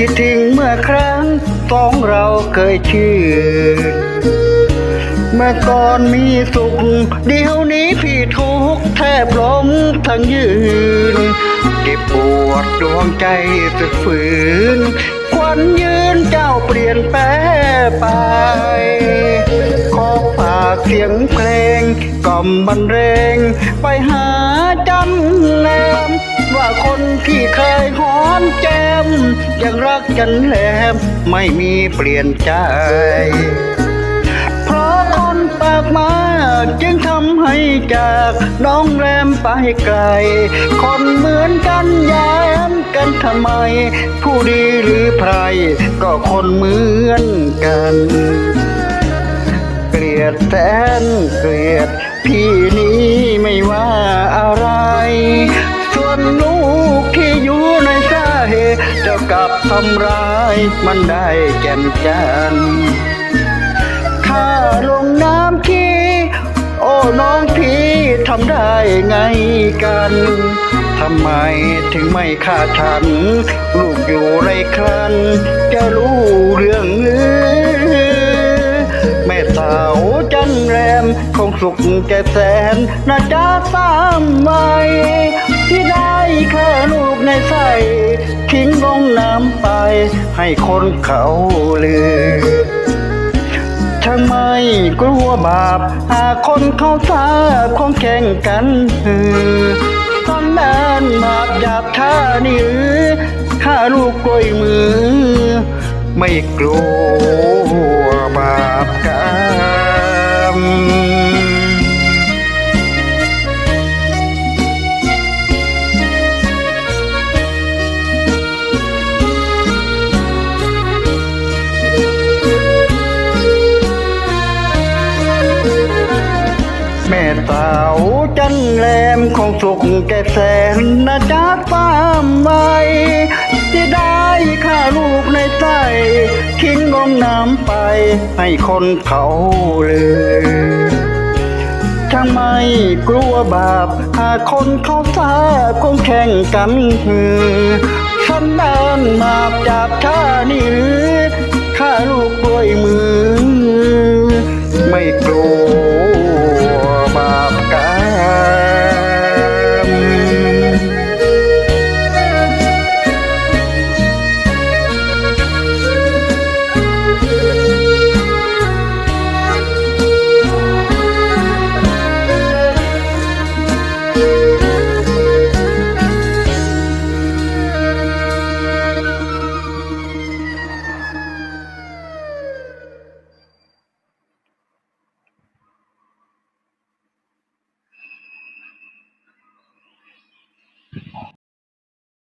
คิดถึงเมื่อครั้งสองเราเคยชื่นเมื่อก่อนมีสุข เดี๋ยวนี้พี่ทุกข์แทบล้มทั้งยืน เก็บปวดดวงใจสุดฝืน ควันยืนเจ้าเปลี่ยนแปรไป ขอฝากเสียงเพลงกล่อมบรรเลงไปหาจันแลม ว่าคนที่เคยหอนแจมยังรักกันแหลมไม่มีเปลี่ยนใจ เพราะคนปากมาจึงทำให้จากน้องแรมไปไกล คนเหมือนกันแย้มกันทำไม ผู้ดีหรือไพรก็คนเหมือนกันเกลียดแสนเกลียดพี่นี้ไม่ว่าอะไร ทำร้ายมันได้แก่นจันข้าลงน้ำขี้โอ้น้องพี่ทำได้ไงกันทำไมถึงไม่ฆ่าฉัน ลูกอยู่ไรครัน จะรู้เรื่องหรือแม่สาวจันแรม คงสุขแก่แสนนะจ๊ะสามใบที่ได้แค่ลูกในใส่ ทิ้งลงน้ำไป ให้คนเขาลือทำไมกลัวบาป หาคนเขาทาคงแข่งกันฮือตอนนั้นบาปหยาบท่านี่หรือข้าลูกกล้วยมือ ไม่กลัวบาปกรรม สาวจันแรมคงสุขแก่แสนนะจ๊ะฟ้ามไว้ที่ได้ฆ่าลูกในไส้ทิ้งลงน้ำไปให้คนเขาเลือทำไมกลัวบาป หากคนเขาทาคงแข่งกันหือฉันเดินมาจากท่านี่หรือข้าลูกด้วยมือ